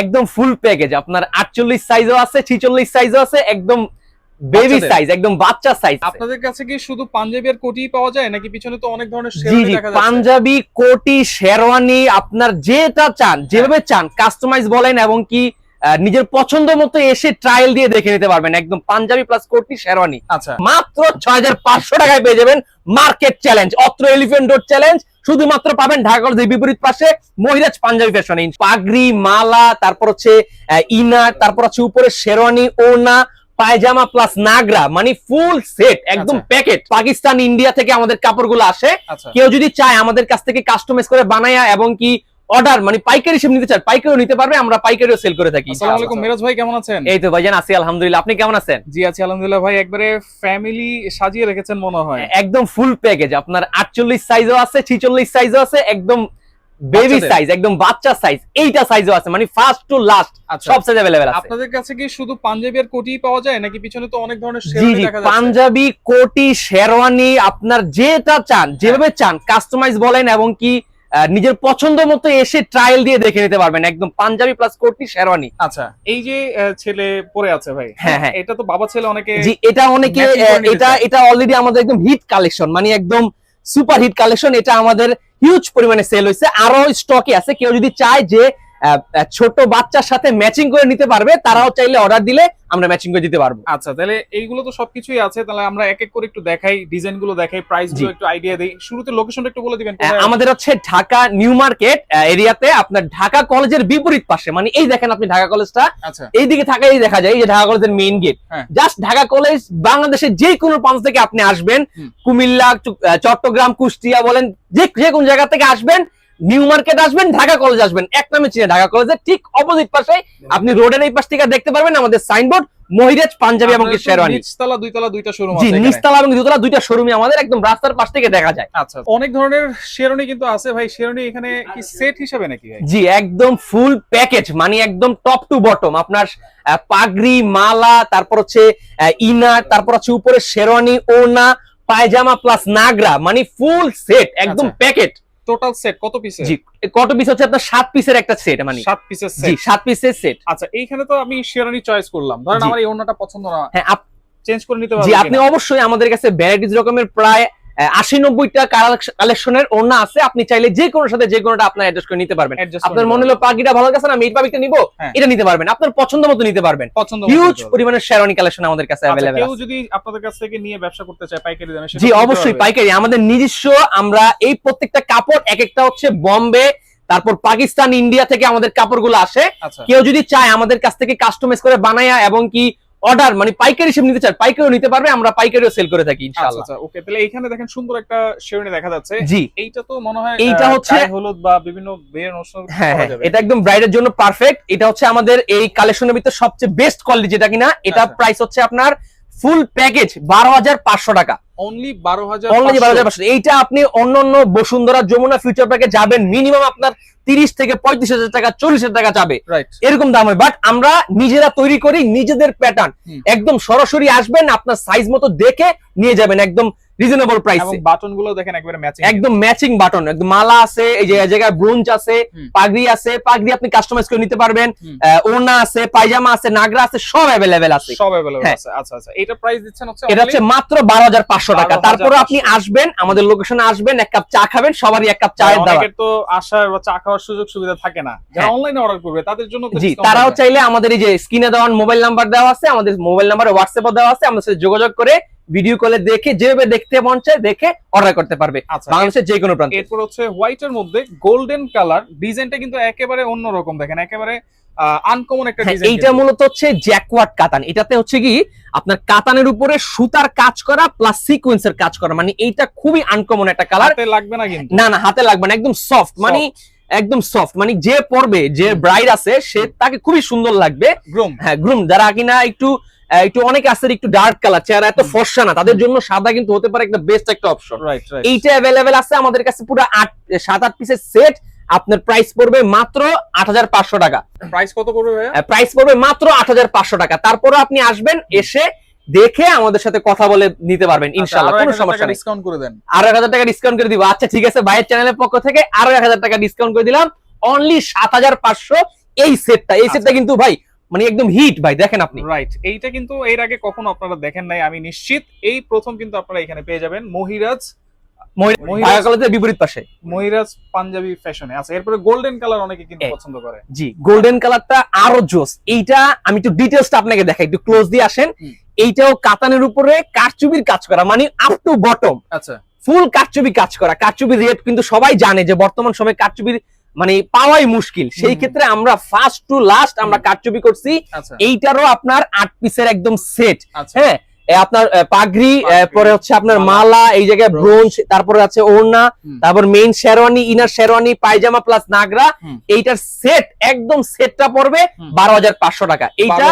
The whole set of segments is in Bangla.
একদম ফুল প্যাকেজ আপনার আটচল্লিশ সাইজও আছে ছিচল্লিশ সাইজও আছে একদম বেবি সাইজ একদম বাচ্চা সাইজ আপনাদের কাছে কি শুধু পাঞ্জাবি আর কোটি পাওয়া যায় নাকি পিছনে তো অনেক ধরনের শেরওয়ানি দেখা পাঞ্জাবি কোটি শেরওয়ানি আপনার যেটা চান যেভাবে চান কাস্টমাইজ বলেন এবং কি নিজের পছন্দ মতো এসে ট্রায়াল দিয়ে দেখে নিতে পারবেন। একদম পাঞ্জাবি প্লাস কোটি শেরওয়ানি। আচ্ছা। মাত্র ছয় হাজার পাঁচশো টাকায় পেয়ে যাবেন মার্কেট চ্যালেঞ্জ অত্র এলিফেন্ট রোড চ্যালেঞ্জ শুধুমাত্র পাবেন ঢাকা কলেজের বিপরীত পাশে মহিরাজ পাঞ্জাবি ফ্যাশন পাগড়ি মালা তারপর হচ্ছে ইনার তারপর হচ্ছে উপরে শেরওয়ানি ওনা পায়জামা প্লাস নাগরা মানে ফুল সেট একদম আচ্ছা। প্যাকেট পাকিস্তান ইন্ডিয়া থেকে আমাদের কাপড়গুলো আসে। আচ্ছা। কেউ যদি চায় আমাদের কাছ থেকে কাস্টমাইজ করে বানায় এবং কি অর্ডার মানে পাইকারি হিসেবে নিতে চান পাইকারিও নিতে পারবে আমরা পাইকারিও সেল করে থাকি। আসসালামু আলাইকুম মিরাজ ভাই কেমন আছেন? এই তো ভাইজান আছি আলহামদুলিল্লাহ। আপনি কেমন আছেন? জি আছি আলহামদুলিল্লাহ ভাই একবারে ফ্যামিলি সাজিয়ে রেখেছেন মনে হয়। একদম ফুল প্যাকেজ আপনার আটচল্লিশ সাইজও আছে ছিচল্লিশ সাইজও আছে একদম বেবি সাইজ একদম বাচ্চা সাইজ এইটা সাইজও আছে মানে ফার্স্ট টু লাস্ট আচ্ছা। সব সাইজ অ্যাভেলেবেল আছে। আপনাদের কাছে কি শুধু পাঞ্জাবি আর কোটি পাওয়া যায় নাকি পিছনে তো অনেক ধরনের শেরওয়ানি দেখা যাচ্ছে? পাঞ্জাবি কোটি শেরওয়ানি আপনার যেটা চান যেভাবে চান কাস্টমাইজ বলেন এবং কি নিজের পছন্দ মতো এসে ট্রায়াল দিয়ে দেখে নিতে পারবেন। একদম পাঞ্জাবি প্লাস কোটি শেরওয়ানি। আচ্ছা এই যে ছেলে পরে আছে ভাই হ্যাঁ, হ্যাঁ। এটা তো বাবা ছেলে অনেকে জি এটা অনেকে এটা এটা অলরেডি আমাদের একদম হিট কালেকশন মানে একদম সুপার হিট কালেকশন এটা আমাদের হিউজ পরিমাণে সেল হয়েছে। আরও স্টকে আছে। কেউ যদি চায় যে ছোট বাচ্চার সাথে ম্যাচিং করে নিতে পারবে তারাও চাইলে অর্ডার দিলে আমরা ম্যাচিং করে দিতে পারব। আচ্ছা তাহলে এইগুলো তো সবকিছুই আছে তাহলে আমরা এক এক করে একটু দেখাই ডিজাইনগুলো দেখাই প্রাইসগুলো। একটু আইডিয়া দেই। শুরুতে লোকেশনটা একটু বলে দিবেন আমাদের হচ্ছে ঢাকা নিউ মার্কেট এরিয়াতে আপনার ঢাকা কলেজের বিপরীত পাশে। মানে এই দেখেন আপনি ঢাকা কলেজটা আচ্ছা। এইদিকে থাকাই দেখা যায় এই যে ঢাকা কলেজের main gate. Just Dhaka college বাংলাদেশের যে কোনো প্রান্ত থেকে আপনি আসবেন। কুমিল্লা চট্টগ্রাম কুষ্টিয়া বলেন যে যে কোন জায়গা থেকে আসবেন নিউ মার্কেট আসবেন ঢাকা কলেজ আসবেন। এক নামে চিনে ঢাকা কলেজের ঠিক অপোজিট পাশে আপনি রোডের এই পাশ থেকে দেখতে পারবেন আমাদের সাইনবোর্ড মহিরাজ পাঞ্জাবি এবং শেরওয়ানি নিচতলা দুইতলা দুইটা শোরুম আছে এখানে। নিচতলা এবং দুতলা দুইটা শোরুমে আমাদের একদম রাস্তার পাশ থেকে দেখা যায়। আচ্ছা অনেক ধরনের শেরওয়ানি কিন্তু আছে ভাই। শেরওয়ানি এখানে কি সেট হিসাবে নাকি ভাই? জি একদম ফুল প্যাকেজ মানে একদম টপ টু বটম আপনার পাগড়ি মালা তারপর হচ্ছে ইনার তারপর হচ্ছে উপরে শেরওয়ানি ওনা পায়জামা প্লাস নাগরা মানে ফুল সেট একদম আচ্ছা। প্যাকেট টোটাল সেট কত পিসের জি কত পিস হচ্ছে আপনার সাত পিসের একটা সেট মানে। সাত পিসের জি সেট সাত পিসের সেট আচ্ছা এইখানে তো আমি শেরওয়ানি চয়েস করলাম। ধরেন আমার এই ওন্নাটা পছন্দ না। হ্যাঁ চেঞ্জ করে নিতে জি আপনি অবশ্যই আমাদের কাছে ভ্যারাইটিস রকমের প্রায় আশি নব্বইটা কালেকশনের ওড়না আছে। আপনি চাইলে যে কোনো সাথে যে কোনোটা আপনার অ্যাডজাস্ট করে নিতে পারবেন। আপনার মনে হলো পাখিটা ভালো কাছে না আমি এই পাখিটা নিবো হ্যাঁ। এটা নিতে পারবেন। আপনার পছন্দ মতো নিতে পারবেন। হিউজ পরিমাণের শেরওয়ানি কালেকশন আমাদের কাছে আচ্ছা, অ্যাভেলেবেল কেউ যদি আপনাদের কাছ থেকে নিয়ে ব্যবসা করতে চায় পাইকারি দামে জি অবশ্যই পাইকারি। আমাদের নিজস্ব আমরা এই প্রত্যেকটা কাপড় এক একটা হচ্ছে বম্বে তারপর পাকিস্তান ইন্ডিয়া থেকে আমাদের কাপড়গুলো আসে। আচ্ছা। কেউ যদি চায় আমাদের কাছ থেকে কাস্টমাইজ করে বানায়া এবং কি অর্ডার মানে পাইকারি হিসেবে নিতে চান পাইকারিও নিতে পারবে আমরা পাইকারিও সেল করে থাকি আচ্ছা ইনশাআল্লাহ। আচ্ছা ওকে তাহলে এখানে দেখেন সুন্দর একটা শেরওয়ানি দেখা যাচ্ছে। জি। এইটা তো মনে হয় এইটা হচ্ছে- হলুদ বা বিভিন্ন বিয়ের অনুষ্ঠান হ্যাঁ হ্যাঁ এটা একদম ব্রাইডের জন্য পারফেক্ট এটা হচ্ছে আমাদের এই কালেকশনের ভিতরে সবচেয়ে বেস্ট কোয়ালিটি যেটা কিনা এটা আচ্ছা। প্রাইস হচ্ছে আপনার ফুল প্যাকেজ বারো হাজার পাঁচশো টাকা। অনলি বারো হাজার অনলি বারো হাজার পাঁচশো এইটা আপনি অন্য অন্য বসুন্ধরা যমুনা ফিউচার প্যাকে যাবেন মিনিমাম আপনার তিরিশ থেকে পঁয়ত্রিশ হাজার টাকা চল্লিশ হাজার টাকা যাবে রাইট এরকম দাম হয় বাট আমরা নিজেরা তৈরি করি নিজেদের প্যাটার্ন হুম। একদম সরাসরি আসবেন আপনার সাইজ মতো দেখে নিয়ে যাবেন একদম রিজনেবল এবং প্রাইসে বাটন গুলো দেখেন একবারে ম্যাচিং একদম ম্যাচিং বাটন একদম মালা আছে এই যে জায়গায় ব্রোঞ্জ আছে হুম। পাগড়ি আছে পাগড়ি আপনি কাস্টমাইজ করে নিতে পারবেন হুম। আহ, ওড়না আছে পায়জামা আছে নাগরা আছে সব অ্যাভেলেবেল আছে সব अवेलेबल হ্যাঁ। আছে আচ্ছা আচ্ছা এটা প্রাইস দিচ্ছেন হচ্ছে এটা হচ্ছে মাত্র বারো হাজার পাঁচশো টাকা। 12,500 তারপরে আপনি আসবেন আমাদের লোকেশনে আসবেন এক কাপ চা খাবেন সবারই এক কাপ চায়ের দাওয়া তো আসার বা চা খাওয়ার সুযোগ সুবিধা থাকে না। যারা হ্যাঁ। অনলাইনে অর্ডার করবে তাদের জন্য জি তারাও চাইলে আমাদের এই যে স্ক্রিনে দেওয়া মোবাইল নাম্বার দেওয়া আছে আমাদের মোবাইল নাম্বারে হোয়াটসঅ্যাপও দেওয়া আছে আমাদের সাথে যোগাযোগ করে ভিডিও কলে দেখে যেভাবে দেখতে মন চায় দেখে অর্ডার করতে পারবে আচ্ছা। বাংলাদেশের যে কোনো প্রান্তে। এরপর হচ্ছে হোয়াইট এর মধ্যে গোল্ডেন কালার ডিজাইনটা কিন্তু একেবারে অন্যরকম দেখেন একেবারে আনকমন একটা হ্যাঁ, ডিজাইন এইটা মূলত হচ্ছে জ্যাকওয়ার্ড কাতান। এটাতে হচ্ছে কি? আপনার কাতানের উপরে সুতার কাজ করা প্লাস সিকোয়েন্সের কাজ করা। মানে এইটা খুবই আনকমন একটা কালার হাতে লাগবে না কিন্তু। না না হাতে লাগবে না একদম সফট মানে একদম সফট মানে যে পরবে যে ব্রাইড আছে সে তাকে খুবই সুন্দর লাগবে। গ্রুম হ্যাঁ গ্রুম যারা কিনা একটু একটু অনেক আছে একটু ডার্ক কালার চেহারা এত। ফর্সা না তাদের জন্য সাদা কিন্তু হতে পারে একটা বেস্ট একটা অপশন রাইট রাইট এইটা অ্যাভেলেবেল আছে আমাদের কাছে পুরো আট সাত আট পিসের সেট আপনার প্রাইস পড়বে মাত্র আট হাজার পাঁচশো টাকা। প্রাইস কত পড়বে প্রাইস পড়বে মাত্র আট হাজার পাঁচশো টাকা। তারপরে আপনি আসবেন এসে দেখে আমাদের সাথে কথা বলে নিতে পারবেন ইনশাল্লাহ কোনো সমস্যা নেই। ডিসকাউন্ট করে দেন। আরও এক হাজার টাকা ডিসকাউন্ট করে দিব। আচ্ছা ঠিক আছে ভাইয়ের চ্যানেলের পক্ষ থেকে আরও এক হাজার টাকা ডিসকাউন্ট করে দিলাম। অনলি সাত হাজার পাঁচশো এই সেটটা এই আচ্ছা। সেটটা কিন্তু ভাই মানে একদম হিট ভাই দেখেন আপনি। রাইট এইটা কিন্তু এর আগে কখনো আপনারা দেখেন নাই আমি নিশ্চিত এই প্রথম কিন্তু আপনারা এখানে পেয়ে যাবেন। মহিরাজ বিপরীত পাশে। মহিরাজ পাঞ্জাবি ফ্যাশনে আচ্ছা এরপরে গোল্ডেন কালার অনেকে কিন্তু পছন্দ করে। জি গোল্ডেন কালারটা আরও জোস। এইটা আমি একটু ডিটেলসটা আপনাকে দেখাই একটু ক্লোজ দিয়ে আসেন। এইটাও কাতানের উপরে কারচুবির কাজ করা মানে আপ টু বটম আচ্ছা। ফুল কাজ করা। রেট কিন্তু সবাই জানে যে বর্তমান সময়ে কারচুবির মানে পাওয়াই মুশকিল। সেই ক্ষেত্রে আমরা ফার্স্ট টু লাস্ট আমরা কারচুবি করছি। আচ্ছা। এইটারও আপনার আট পিসের একদম সেট আচ্ছা। হ্যাঁ আপনার পাগড়ি পরে হচ্ছে আপনার মালা, এই জায়গায় ব্রোঞ্জ তারপরে আছে ওড়না তারপর main sherwani inner sherwani pyjama plus nagra এইটার সেট একদম সেটটা পড়বে। বারো হাজার পাঁচশো টাকা। এইটা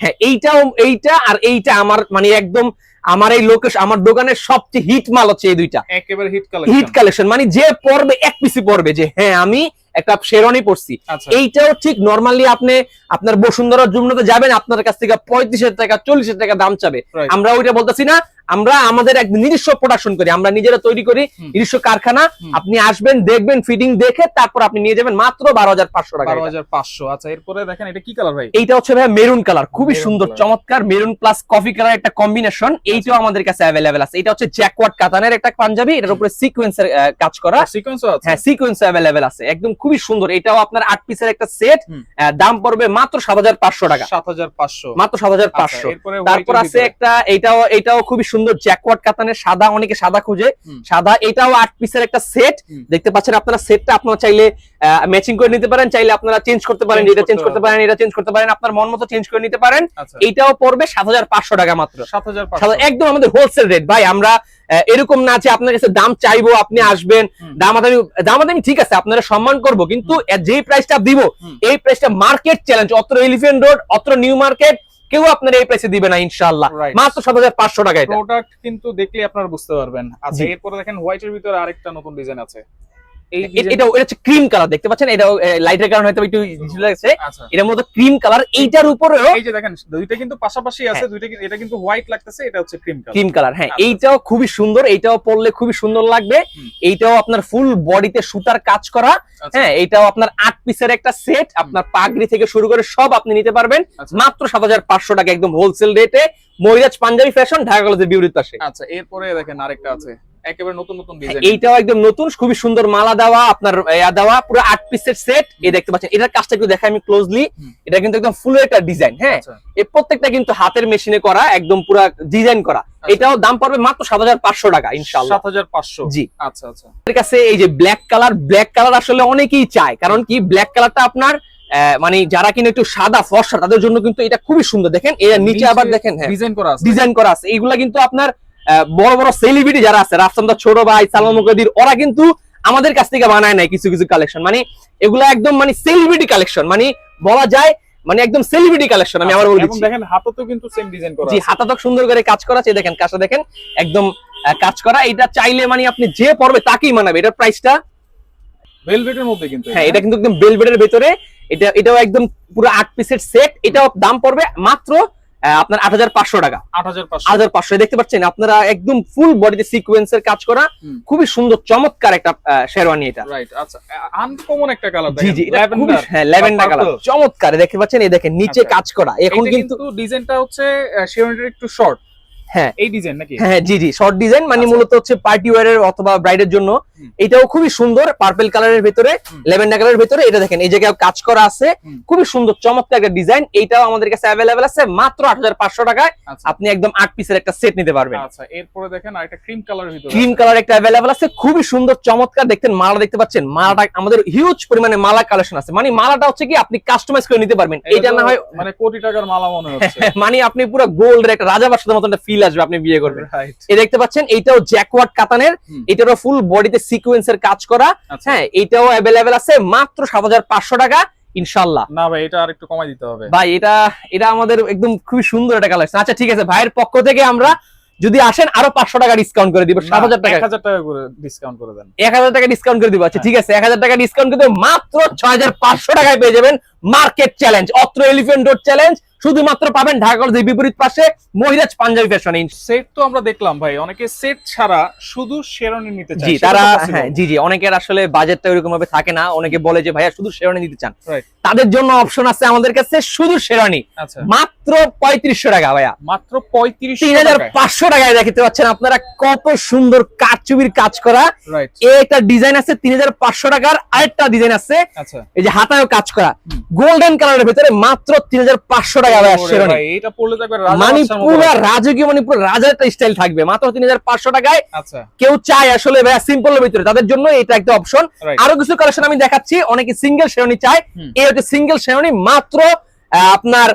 হ্যাঁ এইটাও এইটা আর এইটা আমার মানে একদম আমার এই লোকেশ আমার দোকানের সবচেয়ে হিট মাল হচ্ছে এই দুইটা। একেবারে hit collection hit collection collection মানে যে পড়বে এক পিসি পড়বে যে হ্যাঁ আমি একটা শেরওয়ানি পড়ছি আচ্ছা। এইটাও ঠিক নরমালি আপনি আপনার বসুন্ধরা জুমনাতে যাবেন আপনার কাছ থেকে পঁয়ত্রিশ হাজার টাকা চল্লিশ হাজার টাকা দাম চাবে। আমরা ওইটা বলতেছি না আমরা আমাদের এক নিজস্ব প্রোডাকশন করি আমরা নিজেরা তৈরি করি নিজস্ব কারখানা আপনি আসবেন দেখবেন ফিটিং দেখে তারপর আপনি নিয়ে যাবেন মাত্র বারো হাজার পাঁচশো টাকা বারো হাজার পাঁচশো। আচ্ছা এরপরে দেখেন এটা কি কালার ভাই? এইটা হচ্ছে ভাই মেরুন কালার খুবই সুন্দর চমৎকার মেরুন প্লাস কফি কালার একটা কম্বিনেশন এইটাও আমাদের কাছে অ্যাভেলেবেল আছে। এটা হচ্ছে জ্যাকওয়ার্ড কাতানের একটা পাঞ্জাবি এটার উপরে সিকোয়েন্সের কাজ করা। সিকোয়েন্সও আছে। হ্যাঁ সিকোয়েন্স অ্যাভেলেবেল আছে। একদম খুবই সুন্দর। এটাও আপনার আট পিসের একটা সেট। দাম পড়বে মাত্র সাত হাজার পাঁচশো টাকা। সাত হাজার পাঁচশো। মাত্র সাত হাজার আচ্ছা, পাঁচশো। তারপর আছে একটা এটাও এটাও খুবই সুন্দর জ্যাকওয়ার্ড কাতানের সাদা অনেকে সাদা খুঁজে। সাদা এটাও আট পিসের একটা সেট দেখতে পাচ্ছেন আপনারা সেটটা আপনারা চাইলে ম্যাচিং করে নিতে পারেন চাইলে আপনারা চেঞ্জ করতে পারেন এটা চেঞ্জ করতে পারেন। এটা চেঞ্জ করতে পারেন আপনার মন মতো চেঞ্জ করে নিতে পারেন। আচ্ছা। এইটাও পড়বে সাত হাজার পাঁচশো টাকা মাত্র। একদম আমাদের হোলসেল রেট ভাই আমরা এরকম না যে আপনার কাছে দাম চাইব আপনি আসবেন। দামাদামি দামাদামি ঠিক আছে আপনারা সম্মান করব কিন্তু যেই প্রাইসটা দিব। এই প্রাইসটা মার্কেট চ্যালেঞ্জ অত্র এলিফেন্ট রোড অত্র নিউ মার্কেট কেউ আপনার এই প্রাইসে দিবে না ইনশাআল্লাহ। মাত্র সাত হাজার পাঁচশো টাকা প্রোডাক্ট কিন্তু দেখলে আপনারা বুঝতে পারবেন। আচ্ছা। এরপরে দেখেন হোয়াইটের ভিতরে আরেকটা নতুন ডিজাইন আছে। এটা হচ্ছে ক্রিম কালার দেখতে পাচ্ছেন? এটা লাইটের কারণে হয়তো একটু গেছে আচ্ছা। এটার ক্রিম কালার এইটার উপরেও এই যে দেখেন দুইটা কিন্তু পাশাপাশি আছে দুইটা এটা কিন্তু হোয়াইট লাগতেছে এটা হচ্ছে ক্রিম কালার ক্রিম কালার হ্যাঁ আচ্ছা। এইটাও খুবই সুন্দর এইটাও পরলে খুবই সুন্দর লাগবে। এইটাও আপনার ফুল বডিতে সুতার কাজ করা আচ্ছা। হ্যাঁ এটাও আপনার আট পিসের একটা সেট আপনার পাগড়ি থেকে শুরু করে সব আপনি নিতে পারবেন। মাত্র সাত হাজার পাঁচশো টাকা একদম হোলসেল রেটে মহিরাজ পাঞ্জাবি ফ্যাশন ঢাকা কলেজের বিপরীত পাশে আচ্ছা এরপরে দেখেন আরেকটা আছে। একেবারে নতুন নতুন ডিজাইন এইটাও একদম নতুন খুবই সুন্দর মালা দেওয়া আপনার ইয়া দেওয়া পুরো আট পিসের সেট এই দেখতে পাচ্ছেন। এটার কাজটা একটু দেখাই আমি ক্লোজলি এটা কিন্তু একদম ফুল একটা ডিজাইন হ্যাঁ? আচ্ছা। এই প্রত্যেকটা কিন্তু হাতের মেশিনে করা একদম পুরো ডিজাইন করা। এটাও দাম পড়বে মাত্র সাত হাজার পাঁচশো টাকা ইনশাল্লাহ সাত হাজার পাঁচশো? জি। আচ্ছা আচ্ছা। আমাদের কাছে এই যে ব্ল্যাক কালার ব্ল্যাক কালার আসলে অনেকেই চায়। কারণ কি ব্ল্যাক কালারটা আপনার আহ, মানে যারা কিনা একটু সাদা ফর্সা তাদের জন্য কিন্তু এটা খুবই সুন্দর। দেখেন এর নিচে আবার দেখেন হ্যাঁ। ডিজাইন করা আছে। ডিজাইন করা আছে। এইগুলা কিন্তু আপনার বড় বড় সেলিব্রিটি যারা আছে রাফসান্দা ছোট ভাই সালমান মুকাদির ওরা কিন্তু আমাদের কাছ থেকে বানায় নাই কিছু কিছু কালেকশন মানে এগুলা একদম মানে সেলিব্রিটি কালেকশন মানে বলা যায় মানে একদম সেলিব্রিটি কালেকশন আমি আবার বলে এবং দিচ্ছি। দেখেন হাতও কিন্তু সেম ডিজাইন করা জি হাতাতক সুন্দর করে কাজ করা আছে। দেখেন কাজটা দেখেন একদম কাজ করা। এটা চাইলে মানে আপনি যে পড়বে তাকেই মানাবে। এটার প্রাইসটা ভেলভেটের মধ্যে কিন্তু হ্যাঁ এটা কিন্তু একদম বেলভেটের ভেতরে। এটা এটাও একদম পুরো আট পিসের সেট এটাও দাম পড়বে মাত্র আপনার আট হাজার পাঁচশো টাকা। আট হাজার পাঁচশো। দেখতে পাচ্ছেন আপনারা একদম ফুল বডিতে সিকোয়েন্সের কাজ করা খুবই সুন্দর চমৎকার একটা শেরওয়ানি এটা। রাইট আচ্ছা আনকমন একটা কালার জি জি এটা খুবই হ্যাঁ ল্যাভেন্ডার কালার চমৎকার দেখতে পাচ্ছেন এই দেখেন নিচে আচ্ছা। কাজ করা এখন কিন্তু ডিজাইনটা হচ্ছে শেরওয়ানিটা একটু শর্ট হ্যাঁ। এই ডিজাইন নাকি? হ্যাঁ জি জি শর্ট ডিজাইন মানে আচ্ছা। মূলত হচ্ছে পার্টি অথবা ব্রাইডের জন্য। এটাও খুবই সুন্দর পার্পল কালারের ভেতরে হুম। লেভেন্ডার কালারের ভেতরে। এটা দেখেন এই জায়গায় কাজ করা আছে। খুবই সুন্দর চমৎকার একটা ডিজাইন এইটাও আমাদের কাছে অ্যাভেলেবেল আছে মাত্র আট হাজার পাঁচশো টাকায়। আচ্ছা। আপনি একদম আট পিসের একটা সেট নিতে পারবেন। আচ্ছা এরপরে দেখেন আরেকটা ক্রিম কালারের ভিতরে ক্রিম কালার একটা অ্যাভেলেবেল আছে খুবই সুন্দর চমৎকার। দেখতেন মালা দেখতে পাচ্ছেন মালাটা আমাদের হিউজ পরিমাণে মালা কালেকশন আছে। মানে মালাটা হচ্ছে কি আপনি কাস্টমাইজ করে নিতে পারবেন। এটা না হয় মানে কোটি টাকার মালা মনে হচ্ছে। মানে আপনি পুরো গোল্ডের একটা রাজা বাসার মতো একটা ফিল আসবে আপনি বিয়ে করবেন। এই দেখতে পাচ্ছেন এইটাও জ্যাকওয়ার্ড কাতানের এটারও ফুল বডিতে সিকোয়েন্সের কাজ করা। আচ্ছা। হ্যাঁ এটাও অ্যাভেলেবেল আছে মাত্র সাত হাজার পাঁচশো টাকা ইনশাল্লাহ না ভাই এটা আর একটু কমাই দিতে হবে। ভাই এটা এটা আমাদের একদম খুবই সুন্দর একটা কালেকশন আচ্ছা ঠিক আছে ভাইয়ের পক্ষ থেকে আমরা যদি আসেন আরও পাঁচশো টাকা ডিসকাউন্ট করে দিব সাত হাজার টাকা। হাজার টাকা করে ডিসকাউন্ট করে দেন। এক হাজার টাকা ডিসকাউন্ট করে দিব। আচ্ছা হ্যাঁ। ঠিক আছে এক হাজার টাকা ডিসকাউন্ট করে মাত্র ছয় হাজার পাঁচশো টাকায় পেয়ে যাবেন মার্কেট চ্যালেঞ্জ অত্র এলিফেন্ট রোড চ্যালেঞ্জ শুধুমাত্র পাবেন ঢাকা কলেজের বিপরীত পাশে মহিরাজ পাঞ্জাবি ফ্যাশন সেট তো আমরা দেখলাম ভাই অনেকে সেট ছাড়া শুধু শেরনি নিতে চায়। জি তারা হ্যাঁ জি জি অনেকের আসলে বাজেটটা এরকম ভাবে থাকে না। অনেকে বলে যে ভাইয়া শুধু শেরানি নিতে চান। তাদের জন্য অপশন আছে আমাদের কাছে শুধু শেরানি আচ্ছা। মাত্র পঁয়ত্রিশশো টাকা ভাইয়া। মাত্র পঁয়ত্রিশ তিন হাজার পাঁচশো টাকায় দেখতে পাচ্ছেন আপনারা কত সুন্দর কাচুবির কাজ করা। একটা ডিজাইন আছে তিন হাজার পাঁচশো টাকার আরেকটা ডিজাইন আছে। আচ্ছা। এই যে হাতায়ও কাজ করা। গোল্ডেন কালারের ভিতরে মাত্র তিন হাজার পাঁচশো টাকা শেরানি মানে পুরো। রাজকীয় মানে পুরো রাজার একটা স্টাইল থাকবে। মাত্র তিন হাজার পাঁচশো টাকায় আচ্ছা। কেউ চায় আসলে ভাইয়া সিম্পল ভিতরে। তাদের জন্য এটা একটা অপশন আরও কিছু কালেকশন আমি দেখাচ্ছি। অনেকে সিঙ্গেল শেরনি চায়। এই হচ্ছে সিঙ্গেল শেরোনি মাত্র আহ, আপনার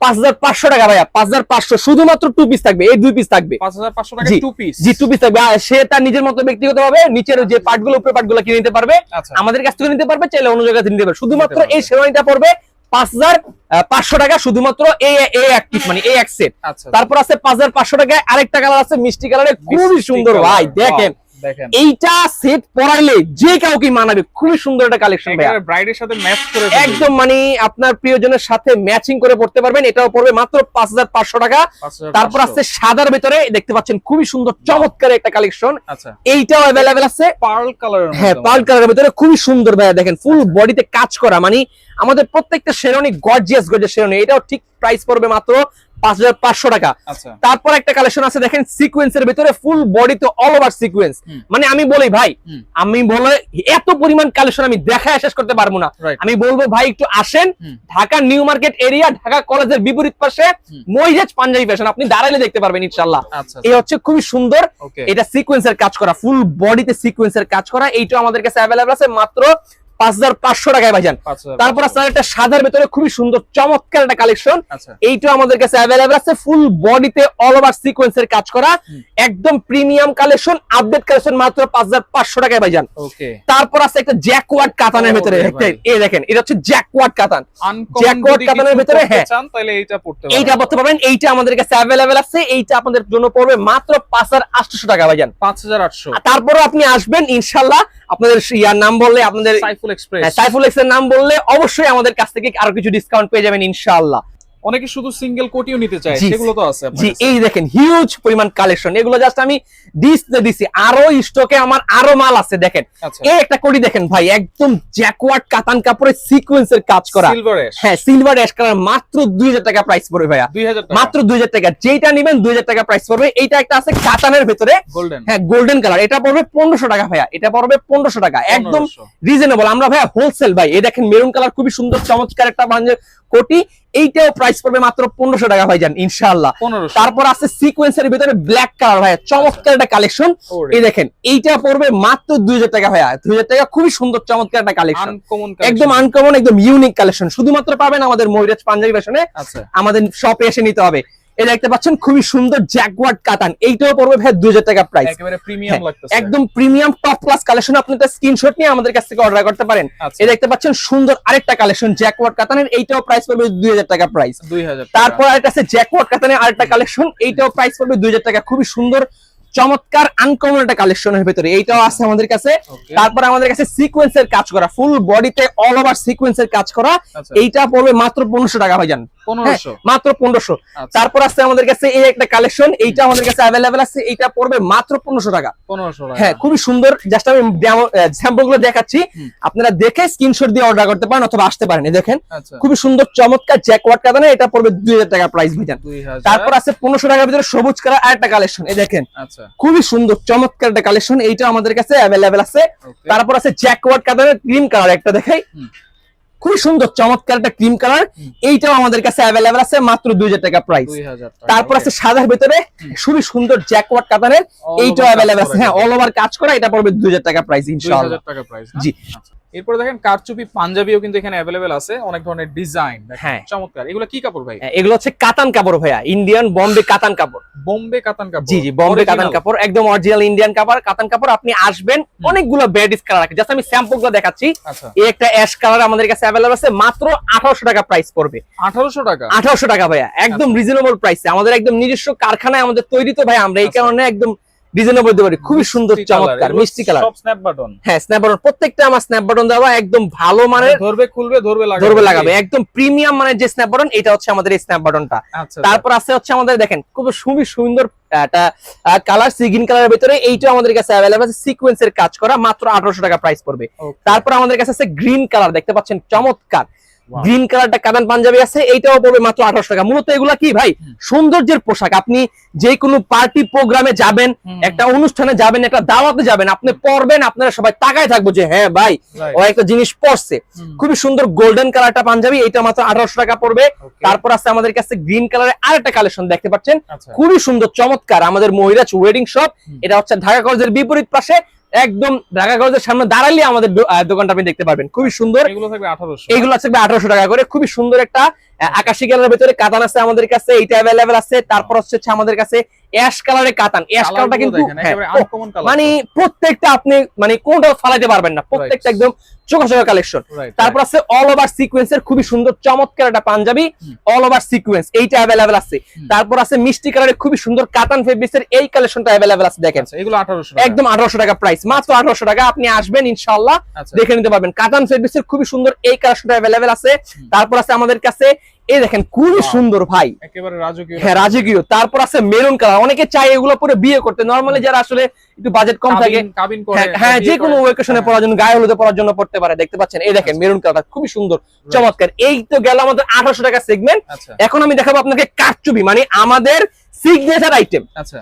পাঁচ হাজার পাঁচশো টাকা ভাইয়া পাঁচ হাজার পাঁচশো শুধুমাত্র টু পিস থাকবে এই দুই পিস থাকবে। পাঁচ হাজার পাঁচশো টাকা টু পিস জি টু পিস থাকবে। সে তার নিজের মতো ব্যক্তিগত ভাবে নিচের যে পার্টগুলো উপরে কিনে নিতে পারবে। আচ্ছা। আমাদের কাছ থেকে নিতে পারবে চাইলে অন্য জায়গা থেকে নিতে পারবে। শুধুমাত্র এই পড়বে পাঁচ হাজার পাঁচশো টাকা শুধুমাত্র এই এই এক পিস মানে এই এক সেট আচ্ছা। তারপর আছে পাঁচ হাজার পাঁচশো টাকায় আরেকটা কালার আছে মিষ্টি কালারের খুবই সুন্দর ভাই দেখেন। এইটা সেট পরাইলে যে কাউকে মানাবে খুবই সুন্দর একটা কালেকশন ভাইয়া। ব্রাইডের সাথে ম্যাচ করে একদম মানে আপনার প্রিয়জনের সাথে ম্যাচিং করে পড়তে পারবেন। এটাও পড়বে মাত্র পাঁচ হাজার পাঁচশো টাকা। তারপর আছে সাদার ভেতরে দেখতে পাচ্ছেন খুবই সুন্দর চমৎকার একটা কালেকশন আচ্ছা। এইটাও অ্যাভেলেবেল আছে। পার্ল কালারের হ্যাঁ পার্ল কালারের ভিতরে খুবই সুন্দর ভাইয়া দেখেন ফুল বডিতে কাজ করা। মানে আমাদের প্রত্যেকটা শেরনি গর্জিয়াস গর্জিয়াস শেরনি এটাও ঠিক প্রাইস পড়বে মাত্র পাঁচ হাজার পাঁচশো টাকা। আচ্ছা। তারপর একটা কালেকশন আছে দেখেন সিকোয়েন্সের ভিতরে ফুল বডিতে অল ওভার সিকোয়েন্স। মানে আমি বলি ভাই আমি বলে এত পরিমাণ কালেকশন আমি দেখায় শেষ করতে পারব না। আমি বলব ভাই একটু আসেন Dhaka new market area Dhaka কলেজের বিপরীত পাশে হুম। মহিজাজ পাঞ্জাবি ফ্যাশন আপনি দাঁড়াইলে দেখতে পারবেন ইনশাল্লাহ আচ্ছা এই হচ্ছে খুবই সুন্দর। এটা সিকোয়েন্সের কাজ করা ফুল বডিতে সিকোয়েন্সের কাজ করা। এইটা আমাদের কাছে অ্যাভেলেবল আছে মাত্র পাঁচ হাজার পাঁচশো টাকায় ভাইজান। তারপর আছে একটা সাদার ভেতরে খুবই সুন্দর চমৎকার একটা কালেকশন আচ্ছা। এইটা আমাদের কাছে অ্যাভেলেবল আছে ফুল বডিতে অল ওভার সিকোয়েন্সের কাজ করা। একদম প্রিমিয়াম কালেকশন আপডেট কালেকশন মাত্র পাঁচ হাজার পাঁচশো টাকায় ভাইজান। তারপর আছে একটা জ্যাকওয়ার্ড কাতানের ভেতরে। এই দেখেন এটা হচ্ছে জ্যাকওয়ার্ড কাতান। কাতানের কিছু হ্যাঁ। এইটা পড়তে এইটা পারবেন এইটা আমাদের কাছে অ্যাভেলেবেল আছে এইটা আপনাদের জন্য পড়বে মাত্র পাঁচ হাজার আটশো টাকা ভাইজান। পাঁচ হাজার আটশো। তারপরে আপনি আসবেন ইনশাল্লাহ আপনাদের ইয়ার নাম বললে আপনাদের সাইফুল এক্সপ্রেস সাইফুল এক্সপ্রেস নাম বললে অবশ্যই আমাদের কাছ থেকে আরও কিছু ডিসকাউন্ট পেয়ে যাবেন ইনশাআল্লাহ। অনেকে শুধু সিঙ্গেল কোটিও নিতে চায় সেগুলো তো আছে জি এই দেখেন হিউজ পরিমাণ কালেকশন এগুলো জাস্ট আমি ডিসপ্লে দিছি। আরও স্টকে আমার আরও মাল আছে দেখেন। আচ্ছা। এই একটা কোটি দেখেন ভাই একদম জ্যাকওয়ার্ড কাতান কাপড়ের সিকোয়েন্সের কাজ করা। সিলভার হ্যাঁ সিলভার অ্যাশ কালার মাত্র দুই হাজার টাকা প্রাইস পড়বে ভাইয়া। দুই হাজার মাত্র দুই হাজার টাকা। যেটা নিবেন দুই হাজার টাকা প্রাইস পড়বে। এইটা একটা আছে কাতানের ভেতরে। গোল্ডেন হ্যাঁ গোল্ডেন কালার এটা পড়বে পনেরোশো টাকা ভাইয়া। এটা পড়বে পনেরোশো টাকা। একদম রিজনেবল আমরা ভাইয়া হোলসেল ভাই। এই দেখেন মেরুন কালার খুবই সুন্দর চমৎকার একটা কোটি এইটাও প্রাইস পড়বে মাত্র পনেরোশো টাকা ভাইজান ইনশাআল্লাহ। ইনশাল্লাহ তারপর আছে সিকোয়েন্সের ভিতরে ব্ল্যাক কালার ভাই চমৎকার একটা কালেকশন এই দেখেন এইটা পড়বে মাত্র দুই হাজার টাকা ভাইয়া দুই হাজার টাকা খুবই সুন্দর চমৎকার একটা কালেকশন একদম আনকমন একদম ইউনিক কালেকশন শুধুমাত্র পাবেন আমাদের ময়ূরাজ পাঞ্জাবি ফ্যাশনে আচ্ছা। আমাদের শপে এসে নিতে হবে। এই দেখতে পাচ্ছেন খুবই সুন্দর জ্যাকওয়ার্ড কাতান এইটাও পড়বে ভাই দুই হাজার টাকা প্রাইস একেবারে প্রিমিয়াম হ্যাঁ, লাগতেছে। একদম প্রিমিয়াম টপ ক্লাস কালেকশন আপনি তো স্ক্রিনশট নিয়ে আমাদের কাছ থেকে অর্ডার করতে পারেন। আচ্ছা। এই দেখতে পাচ্ছেন সুন্দর আরেকটা কালেকশন জ্যাকওয়ার্ড কাতানের এইটাও প্রাইস পড়বে দুই হাজার টাকা প্রাইস তারপর আরেকটা আছে জ্যাকওয়ার্ড কাতানের আরেকটা কালেকশন এইটাও প্রাইস পড়বে দুই হাজার টাকা। খুবই সুন্দর চমৎকার আনকমন একটা কালেকশনের ভিতরে। এইটাও আছে আমাদের কাছে। তারপর আমাদের কাছে সিকোয়েন্সের কাজ করা। ফুল বডিতে অল ওভার সিকোয়েন্সের কাজ করা। আচ্ছা। এইটা পড়বে মাত্র পনেরোশো টাকা ভাইজান। মাত্র পনেরোশো। আচ্ছা। তারপর আছে আমাদের কাছে এই একটা কালেকশন এইটা আমাদের কাছে অ্যাভেলেবেল আছে এইটা পড়বে মাত্র পনেরোশো টাকা। পনেরোশো হ্যাঁ খুবই সুন্দর জাস্ট আমি স্যাম্পলগুলো দেখাচ্ছি। আপনারা দেখে স্ক্রিনশট দিয়ে অর্ডার করতে পারেন অথবা আসতে পারেন এই দেখেন। আচ্ছা। খুবই সুন্দর চমৎকার জ্যাকওয়ার্ড কাদানে এটা পড়বে দুই হাজার টাকা প্রাইস ভাইজান তারপর আছে পনেরোশো টাকার ভিতরে সবুজ কালার আর একটা কালেকশন এই দেখেন। আচ্ছা। খুবই সুন্দর চমৎকার একটা কালেকশন এইটা আমাদের কাছে অ্যাভেলেবেল আছে। তারপর আছে জ্যাকওয়ার্ড কাদানের ক্রিম কালার একটা দেখাই। খুবই সুন্দর চমৎকার একটা ক্রিম কালার এইটাও আমাদের কাছে অ্যাভেলেবেল আছে মাত্র দুই হাজার টাকা প্রাইস তারপর আছে সাদার ভিতরে। খুবই সুন্দর জ্যাকওয়ার্ড কাতানের All এইটাও অ্যাভেলেবেল আছে। হ্যাঁ অল ওভার কাজ করা এটা পড়বে দুই হাজার টাকা প্রাইস ইনশাল্লাহ ইনশাআল্লাহ। হাজার টাকা প্রাইস জি। এরপর দেখেন কারচুপি পাঞ্জাবিও কিন্তু এখানে অ্যাভেলেবেল আছে। অনেক ধরনের ডিজাইন হ্যাঁ। চমৎকার। এগুলো কি কাপড় ভাই? এগুলো হচ্ছে কাতান কাপড় ভাইয়া। ইন্ডিয়ান বম্বে কাতান কাপড়। বোম্বে কাতান কাপড়। জি জি বম্বে কাতান কাপড়। একদম অরিজিনাল ইন্ডিয়ান কাপড় কাতান কাপড়। আপনি আসবেন অনেকগুলো বেডিস কালার আছে জাস্ট আমি স্যাম্পলগুলো দেখাচ্ছি। আচ্ছা। এই একটা অ্যাশ কালার আমাদের কাছে অ্যাভেলেবল আছে। মাত্র আঠারোশো টাকা প্রাইস পড়বে। আঠারোশো টাকা? আঠারোশো টাকা ভাইয়া। একদম রিজনেবল প্রাইসে আমাদের একদম নিজস্ব কারখানায় আমাদের তৈরি তো ভাই আমরা এই আচ্ছা। কারণে একদম ডিজাইনও বলতে পারি খুবই সুন্দর চমৎকার মিষ্টি কালার সব স্ন্যাপ বাটন হ্যাঁ স্ন্যাপ বাটন প্রত্যেকটা আমার স্ন্যাপ বাটন দেওয়া একদম ভালো মানের ধরবে খুলবে ধরবে লাগাবে। ধরবে লাগাবে একদম প্রিমিয়াম মানের যে স্ন্যাপ বাটন এটা হচ্ছে আমাদের এই স্ন্যাপ বাটনটা আচ্ছা তারপর আছে হচ্ছে আমাদের দেখেন খুব খুবই সুন্দর একটা কালার সিগিন কালারের ভিতরে এইটা আমাদের কাছে অ্যাভেলেবল আছে সিকোয়েন্সের কাজ করা মাত্র আঠারোশো টাকা প্রাইস পড়বে। তারপর আমাদের কাছে আছে গ্রিন কালার দেখতে পাচ্ছেন চমৎকার. গ্রিন কালারটা কাতান পাঞ্জাবি আছে এইটাও পড়বে মাত্র আঠারোশো টাকা। মূলত এগুলা কি ভাই? সৌন্দর্যের পোশাক। আপনি যে কোনো পার্টি প্রোগ্রামে যাবেন একটা অনুষ্ঠানে যাবেন একটা দাওয়াতে যাবেন আপনি পরবেন আপনারা সবাই তাকায় থাকব যে হ্যাঁ ভাই ও একটা জিনিস পরছে। খুবই সুন্দর গোল্ডেন কালারটা পাঞ্জাবি এটা মাত্র আঠারোশো টাকা পড়বে। তারপর আছে আমাদের কাছে গ্রিন কালারের আরেকটা কালেকশন দেখতে পাচ্ছেন। আচ্ছা। খুবই সুন্দর চমৎকার। আমাদের মহিরাজ ওয়েডিং শপ এটা হচ্ছে ঢাকা কলেজের বিপরীত পাশে একদম ঢাকা কলেজের সামনে দাঁড়ালে আমাদের দোকানটা আপনি দেখতে পারবেন। খুবই সুন্দর। এগুলো থাকবে আঠারোশো। এগুলো থাকবে আঠারোশো টাকা করে। খুবই সুন্দর একটা আকাশি কালারের ভিতরে কাতান আছে আমাদের কাছে এইটা অ্যাভেলেবেল আছে। তারপর হচ্ছে আমাদের কাছে অ্যাশ কালারের কাতান। অ্যাশ কালারটা কিন্তু হ্যাঁ। মানে প্রত্যেকটা আপনি মানে কোনটাও ফালাইতে পারবেন না। প্রত্যেকটা একদম চোখা চোখা কালেকশন তারপর আছে অল ওভার সিকোয়েন্সের খুবই সুন্দর চমৎকার একটা পাঞ্জাবি। অল ওভার সিকোয়েন্স এইটা অ্যাভেলেবেল আছে। তারপর আছে মিষ্টি কালারের খুবই সুন্দর কাতান ফেব্রিক্সের এই কালেকশনটা অ্যাভেলেবেল আছে দেখেন। আচ্ছা, এগুলো 1800 একদম আঠারোশো টাকা প্রাইস মাত্র আঠারোশো টাকা। আপনি আসবেন ইনশাল্লাহ আচ্ছা, দেখে নিতে পারবেন। কাতান ফেব্রিক্সের খুবই সুন্দর এই কালেকশনটা অ্যাভেলেবেল আছে। তারপর আছে আমাদের কাছে এই দেখেন খুবই সুন্দর ভাই। একেবারে রাজকীয়। হ্যাঁ রাজকীয়। তারপর আছে মেরুন কালার। অনেকে চায় এগুলো পরে বিয়ে করতে। নর্মালি যারা আসলে একটু বাজেট কম থাকে হ্যাঁ, যে কোনো। ওয়েকেশনে পড়ার জন্য গায়ে হলুদে পড়ার জন্য পড়তে পারে। দেখতে পাচ্ছেন? এই দেখেন আচ্ছা। মেরুন কালারটা খুবই সুন্দর। চমৎকার। এই তো গেল আমাদের আঠারোশো টাকা সেগমেন্ট এখন আমি দেখাবো আপনাকে কাঠচুবি মানে আমাদের সিগনেচার আইটেম আচ্ছা।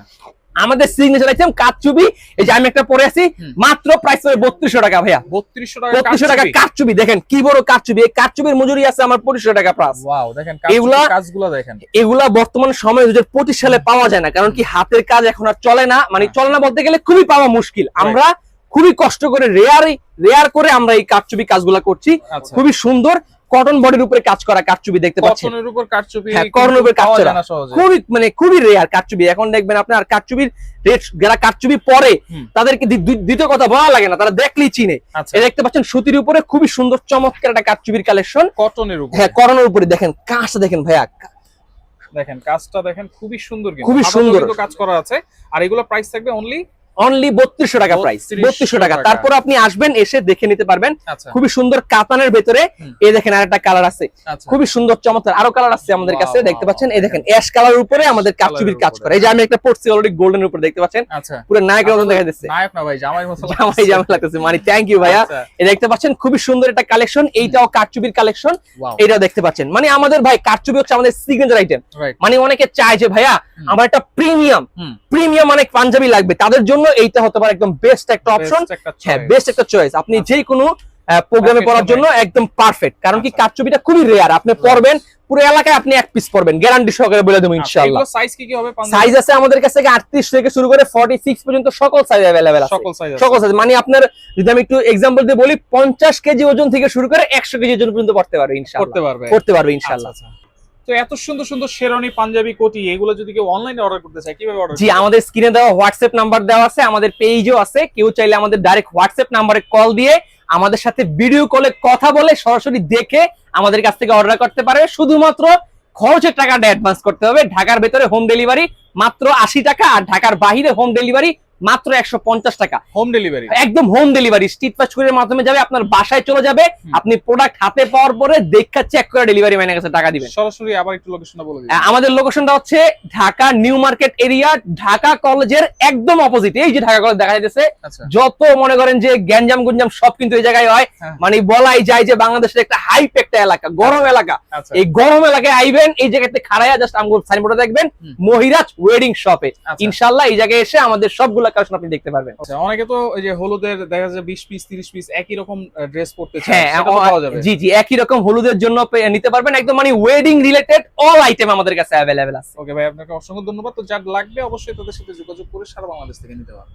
আমাদের সিগনেচার আইটেম কাঠচুবি এই যে আমি একটা পরে আছি মাত্র প্রাইস হবে বত্রিশশো টাকা ভাইয়া। 3200 টাকা বত্রিশশো টাকা কাঠচুবি দেখেন কি বড় কাঠচুবি এই কাঠচুবির মজুরি আছে আমার পঁচিশশো টাকা ওয়াও দেখেন এগুলা- কাজগুলো দেখেন। এগুলা বর্তমান সময়ে দুই পঁচিশ সালে পাওয়া যায় না কারণ কি হাতের কাজ এখন আর চলে না। মানে চলে না বলতে গেলে খুবই পাওয়া মুশকিল। আমরা খুবই কষ্ট করে রেয়ার রেয়ার করে আমরা এই কাঠচুবি কাজগুলা করছি। আচ্ছা। খুবই সুন্দর। কটন বডির উপরে কাজ করা কাঠচুবি দেখতে পাচ্ছেন। কটনের উপর কাটচুপি হ্যাঁ, কটনের উপর কাজ করা। খুবই মানে খুবই রেয়ার কাঠচুবি এখন দেখবেন আপনার কাঠচুবির রেট যারা কাঠচুবি পরে তাদেরকে দ্বি- দ্বি- দ্বিতীয় কথা বলা লাগে না তারা দেখলেই চিনে। আচ্ছা। এ দেখতে পাচ্ছেন সুতির উপরে খুবই সুন্দর চমৎকার একটা কাঠচুবির কালেকশন কটনের উপর। হ্যাঁ করোনার উপরে দেখেন কাজটা দেখেন ভাইয়া। দেখেন কাজটা দেখেন খুবই সুন্দর খুবই সুন্দর। কাজ করা আছে। আর এগুলো প্রাইস থাকবে অনলি অনলি বত্রিশশো টাকা প্রাইস বত্রিশশো টাকা। তারপর আপনি আসবেন এসে দেখে নিতে পারবেন। আচ্ছা। খুবই সুন্দর কাতানের ভেতরে। এই দেখেন আরেকটা কালার আছে। আচ্ছা। খুবই সুন্দর চমৎকার আরও কালার আছে আমাদের কাছে দেখতে পাচ্ছেন? এই দেখেন অ্যাশ কালার উপরে আমাদের কাচুবির কাজ করে। এই যে আমি একটা পড়ছি অলরেডি গোল্ডেন উপরে দেখতে পাচ্ছেন? আচ্ছা। পুরো নায়কের মতন দেখা যাচ্ছে নায়ক না ভাই জামাই জামাই জামাই লাগতেছে মানে থ্যাংক ইউ ভাইয়া। এই দেখতে পাচ্ছেন খুবই সুন্দর একটা কালেকশন এইটাও কারচুবির কালেকশন এটাও দেখতে পাচ্ছেন। মানে আমাদের ভাই কারচুবি হচ্ছে আমাদের সিগনেচার আইটেম মানে অনেকে চায় যে ভাইয়া আমার একটা প্রিমিয়াম প্রিমিয়াম অনেক পাঞ্জাবি লাগবে তাদের জন্য এইটা হতে পারে একদম বেস্ট একটা অপশন হ্যাঁ বেস্ট একটা চয়েস আপনি যে কোনো প্রোগ্রামে পড়ার জন্য একদম পারফেক্ট কারণ কি আচ্ছা। কারচুবিটা খুবই রেয়ার আপনি পড়বেন পুরো এলাকায় আপনি এক পিস পড়বেন। গ্যারান্টি সহকারে বলে দেবো আচ্ছা, ইনশাআল্লাহ। সাইজ কি কি হবে? সাইজ আছে আমাদের কাছে আটত্রিশ থেকে শুরু করে ফর্টি সিক্স পর্যন্ত সকল সাইজ অ্যাভেলেবেল আছে। সকল সাইজ সকল সাইজ মানে আপনার যদি আমি একটু এক্সাম্পল দিয়ে বলি পঞ্চাশ কেজি ওজন থেকে শুরু করে একশো কেজি ওজন পর্যন্ত পড়তে পারবে করতে ইনশাআল্লাহ পারবে। করতে পারবে ইনশাআল্লাহ। আচ্ছা। তো এত সুন্দর সুন্দর শেরওয়ানি পাঞ্জাবি কোটি এগুলো যদি কেউ অনলাইনে অর্ডার করতে চায় কীভাবে অর্ডার জি আমাদের স্ক্রিনে দেওয়া হোয়াটসঅ্যাপ নাম্বার দেওয়া আছে আমাদের পেজও আছে। কেউ চাইলে আমাদের ডাইরেক্ট হোয়াটসঅ্যাপ নাম্বারে কল দিয়ে আমাদের সাথে ভিডিও কলে কথা বলে সরাসরি দেখে আমাদের কাছ থেকে অর্ডার করতে পারে শুধুমাত্র খরচের টাকাটা অ্যাডভান্স করতে হবে। ঢাকার ভেতরে হোম ডেলিভারি মাত্র আশি টাকা আর ঢাকার বাহিরে হোম ডেলিভারি মাত্র একশো পঞ্চাশ টাকা। হোম ডেলিভারি একদম home delivery street fast courier মাধ্যমে যাবে আপনার বাসায় চলে যাবে। আপনি প্রোডাক্ট হাতে পাওয়ার পরে দেখা চেক করে ডেলিভারি ম্যানের কাছে টাকা দিবেন। সরাসরি আবার একটু লোকেশনটা বলে আমাদের লোকেশনটা হচ্ছে Dhaka new market area Dhaka কলেজের একদম অপোজিট এই যে ঢাকা কলেজ দেখা যাচ্ছে যত মনে করেন যে গ্যাঞ্জাম গুঞ্জাম সব কিন্তু এই জায়গায় হয় হ্যাঁ। মানে বলাই যায় যে বাংলাদেশের একটা হাইপ একটা এলাকা গরম এলাকা। আচ্ছা। এই গরম এলাকায় আইবেন এই জায়গাতে খাড়াইয়া জাস্ট আমগুলো সাইনবোর্ডে দেখবেন মহিরাজ ওয়েডিং শপে। ইনশাল্লাহ এই জায়গায় এসে আমাদের সবগুলো কালেকশন আপনি দেখতে পারবেন। আচ্ছা, অনেকে তো এই যে হলুদের দেখা যায় বিশ পিস তিরিশ পিস একই রকম ড্রেস পরতে চায় হ্যাঁ সেটা পাওয়া যাবে। জি জি একই রকম হলুদের জন্য নিতে পারবেন একদম মানে ওয়েডিং রিলেটেড অল আইটেম আমাদের কাছে অ্যাভেলেবেল আছে। ওকে ভাই আপনাকে অসংখ্য ধন্যবাদ। তো যার লাগবে অবশ্যই তাদের সাথে যোগাযোগ করে সারা বাংলাদেশ থেকে নিতে পারবেন।